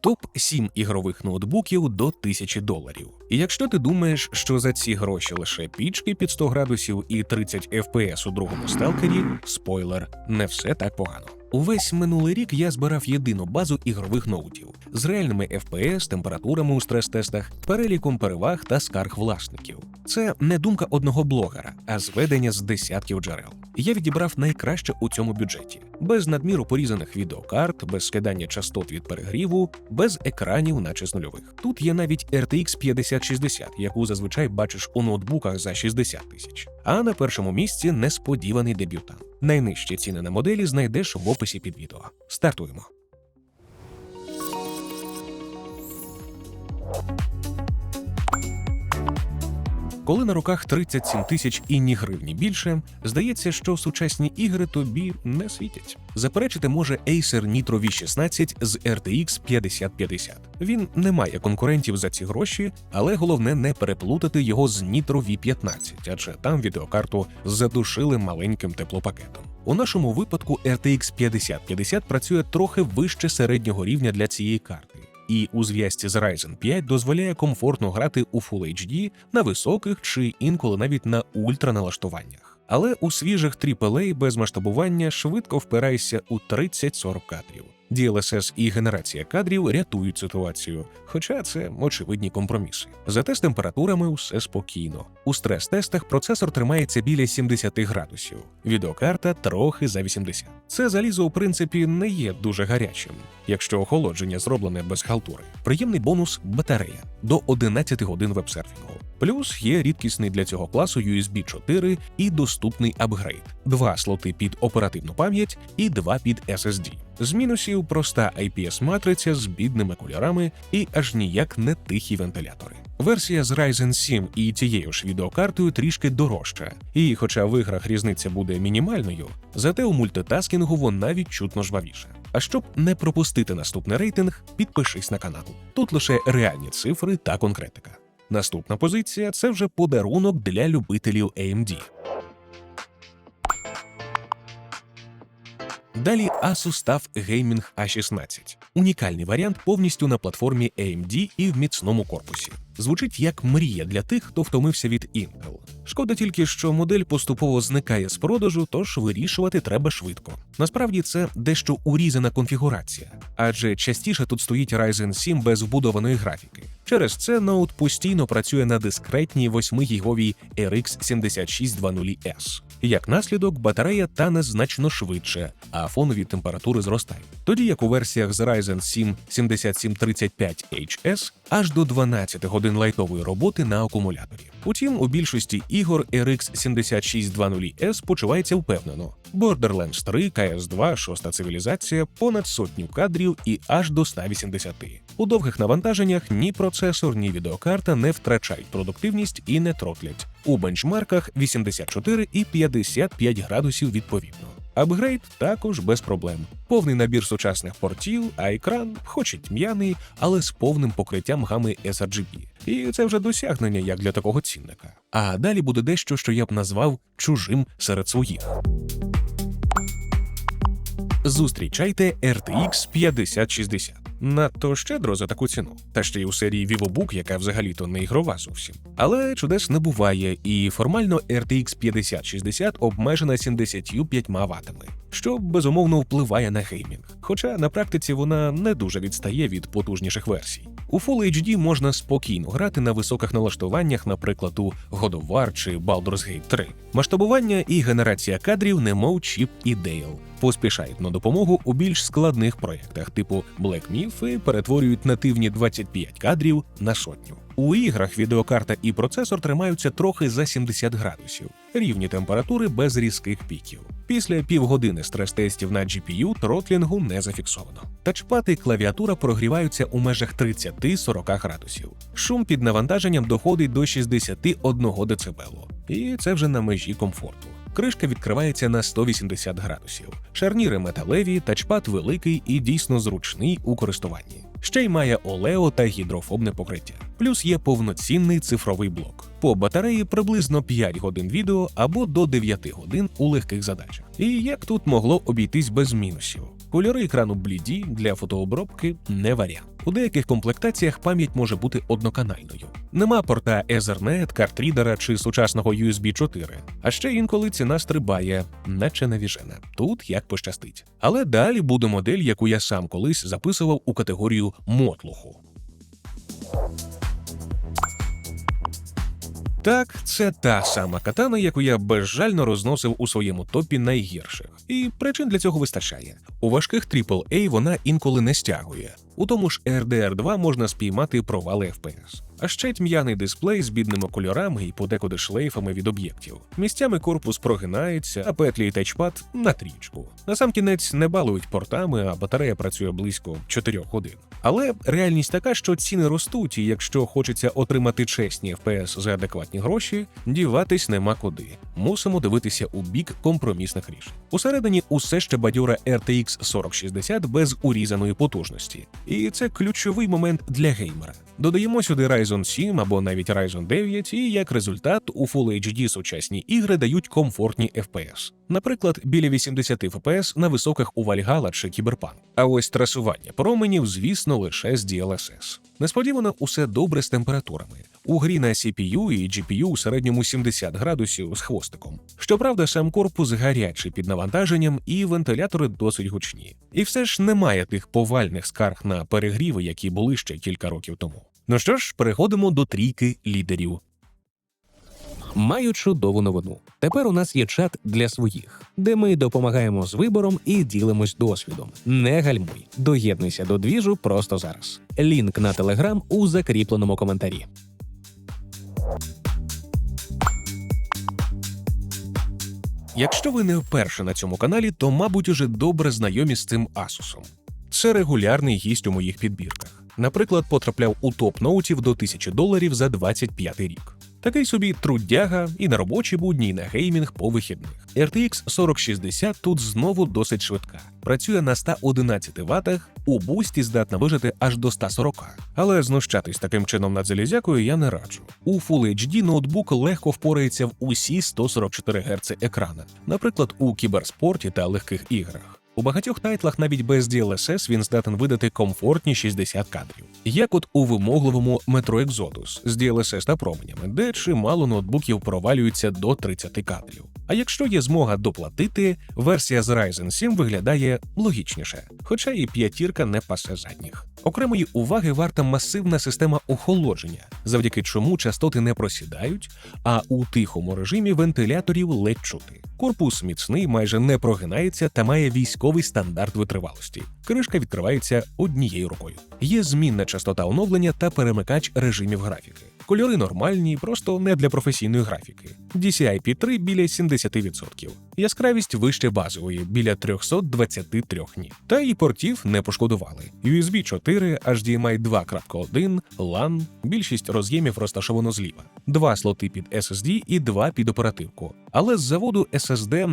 Топ 7 ігрових ноутбуків до 1000 доларів. І якщо ти думаєш, що за ці гроші лише пічки під 100 градусів і 30 FPS у другому сталкері, спойлер, не все так погано. Увесь минулий рік я збирав єдину базу ігрових ноутів з реальними FPS, температурами у стрес-тестах, переліком переваг та скарг власників. Це не думка одного блогера, а зведення з десятків джерел. Я відібрав найкраще у цьому бюджеті, без надміру порізаних відеокарт, без скидання частот від перегріву, без екранів, наче з нульових. Тут є навіть RTX 5060, яку зазвичай бачиш у ноутбуках за 60 тисяч. А на першому місці несподіваний дебютант. Найнижчі ціни на моделі знайдеш в описі під відео. Стартуємо. Коли на руках 37 тисяч і ні гривні більше, здається, що сучасні ігри тобі не світять. Заперечити може Acer Nitro V16 з RTX 5050. Він не має конкурентів за ці гроші, але головне не переплутати його з Nitro V15, адже там відеокарту задушили маленьким теплопакетом. У нашому випадку RTX 5050 працює трохи вище середнього рівня для цієї карти і у зв'язці з Ryzen 5 дозволяє комфортно грати у Full HD на високих чи інколи навіть на ультраналаштуваннях. Але у свіжих AAA без масштабування швидко впираєшся у 30-40 кадрів. DLSS і генерація кадрів рятують ситуацію, хоча це очевидні компроміси. Зате з температурами усе спокійно. У стрес-тестах процесор тримається біля 70 градусів, відеокарта трохи за 80. Це залізо, у принципі, не є дуже гарячим, якщо охолодження зроблене без халтури. Приємний бонус батарея до 11 годин вебсерфінгу. Плюс є рідкісний для цього класу USB 4 і доступний апгрейд: два слоти під оперативну пам'ять і два під SSD. З мінусів проста IPS-матриця з бідними кольорами і аж ніяк не тихі вентилятори. Версія з Ryzen 7 і тією ж відеокартою трішки дорожча, і, хоча в іграх різниця буде мінімальною, зате у мультитаскінгу вона відчутно жвавіша. А щоб не пропустити наступний рейтинг, підпишись на канал. Тут лише реальні цифри та конкретика. Наступна позиція це вже подарунок для любителів AMD. Далі Asus TUF Gaming A16. Унікальний варіант повністю на платформі AMD і в міцному корпусі. Звучить як мрія для тих, хто втомився від Intel. Шкода тільки, що модель поступово зникає з продажу, тож вирішувати треба швидко. Насправді це дещо урізана конфігурація, адже частіше тут стоїть Ryzen 7 без вбудованої графіки. Через це ноут постійно працює на дискретній 8-гіговій RX 7620S. Як наслідок, батарея тане значно швидше, а фонові температури зростають. Тоді як у версіях з Ryzen 7 7735HS аж до 12 годин лайтової роботи на акумуляторі. Утім, у більшості ігор RX 7620S почувається впевнено. Borderlands 3, CS2, шоста цивілізація, понад сотню кадрів і аж до 180. У довгих навантаженнях ні процесор, ні відеокарта не втрачають продуктивність і не тротлять. У бенчмарках 84 і 55 градусів відповідно. Апгрейд також без проблем. Повний набір сучасних портів, а екран, хоч і тьмяний, але з повним покриттям гами sRGB. І це вже досягнення як для такого цінника. А далі буде дещо, що я б назвав чужим серед своїх. Зустрічайте RTX 5060. Надто щедро за таку ціну, та ще й у серії VivoBook, яка взагалі-то не ігрова зовсім. Але чудес не буває, і формально RTX 5060 обмежена 75 ватами, що безумовно впливає на геймінг. Хоча на практиці вона не дуже відстає від потужніших версій. У Full HD можна спокійно грати на високих налаштуваннях, наприклад, у God of War чи Baldur's Gate 3. Масштабування і генерація кадрів, немов Чіп і Дейл. Поспішають на допомогу у більш складних проєктах, типу Black Myth, і перетворюють нативні 25 кадрів на сотню. У іграх відеокарта і процесор тримаються трохи за 70 градусів, рівні температури без різких піків. Після півгодини стрес-тестів на GPU тротлінгу не зафіксовано. Тачпад і клавіатура прогріваються у межах 30-40 градусів. Шум під навантаженням доходить до 61 дБ. І це вже на межі комфорту. Кришка відкривається на 180 градусів. Шарніри металеві, тачпад великий і дійсно зручний у користуванні. Ще й має олео та гідрофобне покриття. Плюс є повноцінний цифровий блок. По батареї приблизно 5 годин відео або до 9 годин у легких задачах. І як тут могло обійтись без мінусів? Кольори екрану бліді для фотообробки не варіант. У деяких комплектаціях пам'ять може бути одноканальною. Нема порта Ethernet, картрідера чи сучасного USB 4. А ще інколи ціна стрибає, наче навіжена. Тут як пощастить. Але далі буде модель, яку я сам колись записував у категорію мотлуху. Так, це та сама катана, яку я безжально розносив у своєму топі найгірших. І причин для цього вистачає. У важких AAA вона інколи не стягує. У тому ж RDR 2 можна спіймати провали FPS. А ще тьмяний дисплей з бідними кольорами і подекуди шлейфами від об'єктів. Місцями корпус прогинається, а петлі і тачпад на трічку. Насамкінець не балують портами, а батарея працює близько 4 годин. Але реальність така, що ціни ростуть, і якщо хочеться отримати чесні FPS за адекватні гроші, діватись нема куди. Мусимо дивитися у бік компромісних рішень. Усередині усе ще бадьора RTX 4060 без урізаної потужності. І це ключовий момент для геймера. Додаємо сюди Ryzen 7 або навіть Ryzen 9, і як результат у Full HD сучасні ігри дають комфортні FPS. Наприклад, біля 80 FPS на високих у Valhalla чи Cyberpunk. А ось трасування променів, звісно, лише з DLSS. Несподівано усе добре з температурами. У грі на CPU і GPU у середньому 70 градусів з хвостиком. Щоправда, сам корпус гарячий під навантаженням і вентилятори досить гучні. І все ж немає тих повальних скарг на перегріви, які були ще кілька років тому. Ну що ж, переходимо до трійки лідерів. Маю чудову новину. Тепер у нас є чат для своїх, де ми допомагаємо з вибором і ділимось досвідом. Не гальмуй, доєднуйся до двіжу просто зараз. Лінк на телеграм у закріпленому коментарі. Якщо ви не вперше на цьому каналі, то, мабуть, уже добре знайомі з цим Asus. Це регулярний гість у моїх підбірках. Наприклад, потрапляв у топ ноутів до 1000 доларів за 25 рік. Такий собі трудяга і на робочі будні, і на геймінг по вихідних. RTX 4060 тут знову досить швидка. Працює на 111 ватах, у бусті здатна вижити аж до 140. Але знущатись таким чином над залізякою я не раджу. У Full HD ноутбук легко впорається в усі 144 Гц екрана, наприклад, у кіберспорті та легких іграх. У багатьох тайтлах навіть без DLSS він здатен видати комфортні 60 кадрів, як от у вимогливому Metro Exodus з DLSS та променями, де чимало ноутбуків провалюються до 30 кадрів. А якщо є змога доплатити, версія з Ryzen 7 виглядає логічніше, хоча і п'ятірка не пасе задніх. Окремої уваги варта масивна система охолодження, завдяки чому частоти не просідають, а у тихому режимі вентиляторів ледь чути. Корпус міцний, майже не прогинається та має військовий стандарт витривалості. Кришка відкривається однією рукою. Є змінна частота оновлення та перемикач режимів графіки. Кольори нормальні, просто не для професійної графіки. DCI P3 біля 70%. Яскравість вище базової біля 323 ніт. Та і портів не пошкодували. USB 4, HDMI 2.1, LAN, більшість роз'ємів розташовано зліва. Два слоти під SSD і два під оперативку. Але з заводу SSD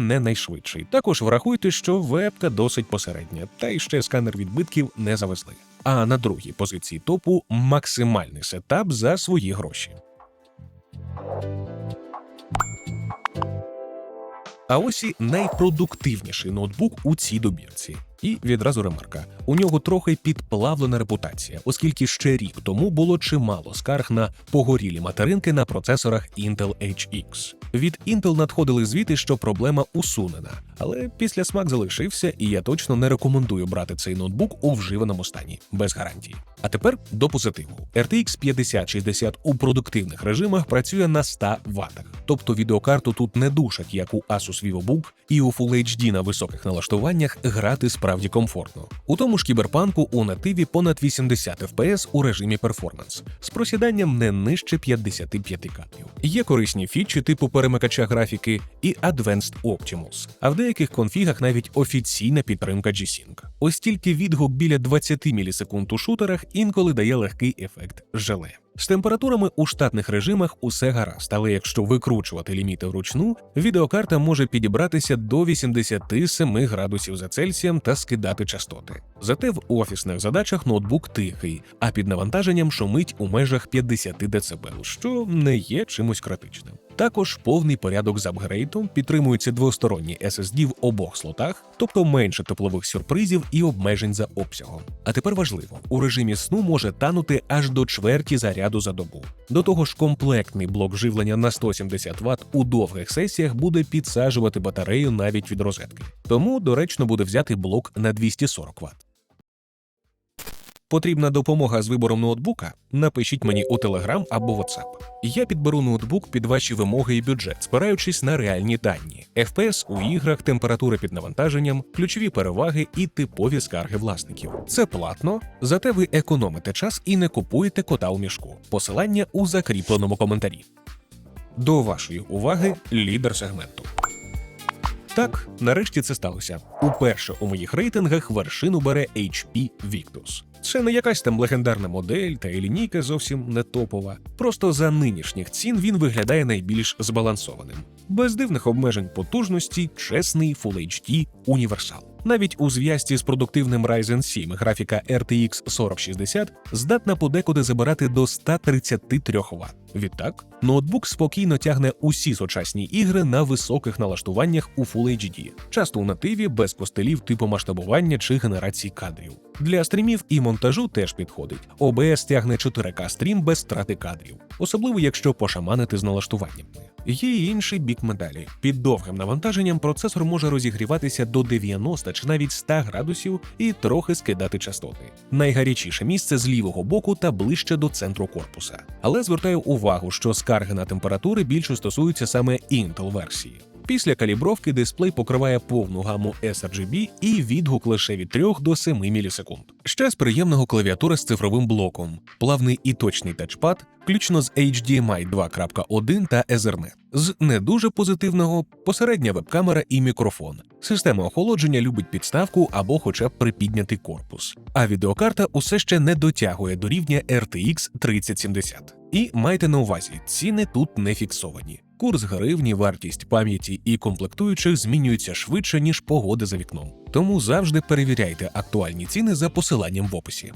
не найшвидший. Також врахуйте, що вебка досить посередня, та й ще сканер відбитків не завезли. А на другій позиції топу максимальний сетап за свої гроші. А ось і найпродуктивніший ноутбук у цій добірці. І відразу ремарка: у нього трохи підплавлена репутація, оскільки ще рік тому було чимало скарг на погорілі материнки на процесорах Intel HX. Від Intel надходили звіти, що проблема усунена, але після смак залишився, і я точно не рекомендую брати цей ноутбук у вживаному стані без гарантії. А тепер до позитиву. RTX 5060 у продуктивних режимах працює на 100 ватах. Тобто відеокарту тут не душать, як у Asus VivoBook, і у Full HD на високих налаштуваннях грати справді комфортно. У тому ж кіберпанку у нативі понад 80 FPS у режимі перформанс з просіданням не нижче 55 кадрів. Є корисні фічі типу перемикача графіки і Advanced Optimus, а в деяких конфігах навіть офіційна підтримка G-Sync. Ось тільки відгук біля 20 мілісекунд у шутерах інколи дає легкий ефект желе. З температурами у штатних режимах усе гаразд, але якщо викручувати ліміти вручну, відеокарта може підібратися до 87 градусів за Цельсієм та скидати частоти. Зате в офісних задачах ноутбук тихий, а під навантаженням шумить у межах 50 дБ, що не є чимось критичним. Також повний порядок з апгрейдом, підтримуються двосторонні SSD в обох слотах, тобто менше теплових сюрпризів і обмежень за обсягом. А тепер важливо, у режимі сну може танути аж до чверті заряду за добу. До того ж, комплектний блок живлення на 170 Вт у довгих сесіях буде підсаджувати батарею навіть від розетки. Тому доречно буде взяти блок на 240 Вт. Потрібна допомога з вибором ноутбука? Напишіть мені у Telegram або WhatsApp. Я підберу ноутбук під ваші вимоги і бюджет, спираючись на реальні дані: FPS у іграх, температура під навантаженням, ключові переваги і типові скарги власників. Це платно, зате ви економите час і не купуєте кота у мішку. Посилання у закріпленому коментарі. До вашої уваги лідер сегменту. Так, нарешті це сталося. Уперше у моїх рейтингах вершину бере HP Victus. Це не якась там легендарна модель та і лінійка зовсім не топова. Просто за нинішніх цін він виглядає найбільш збалансованим. Без дивних обмежень потужності, чесний Full HD універсал. Навіть у зв'язці з продуктивним Ryzen 7 графіка RTX 4060 здатна подекуди забирати до 133 Вт. Відтак, ноутбук спокійно тягне усі сучасні ігри на високих налаштуваннях у Full HD, часто у нативі без костелів типу масштабування чи генерації кадрів. Для стрімів і монтажу теж підходить. OBS тягне 4К стрім без страти кадрів, особливо якщо пошаманити з налаштуваннями. Є й інший бік медалі. Під довгим навантаженням процесор може розігріватися до 90 чи навіть 100 градусів і трохи скидати частоти. Найгарячіше місце з лівого боку та ближче до центру корпуса. Але звертаю увагу, що скарги на температури більше стосуються саме Intel версії. Після калібровки дисплей покриває повну гаму sRGB і відгук лише від 3 до 7 мілісекунд. Ще з приємного клавіатура з цифровим блоком, плавний і точний тачпад, включно з HDMI 2.1 та Ethernet. З не дуже позитивного посередня веб-камера і мікрофон. Система охолодження любить підставку або хоча б припіднятий корпус. А відеокарта усе ще не дотягує до рівня RTX 3070. І майте на увазі, ціни тут не фіксовані. Курс гривні, вартість пам'яті і комплектуючих змінюються швидше, ніж погода за вікном. Тому завжди перевіряйте актуальні ціни за посиланням в описі.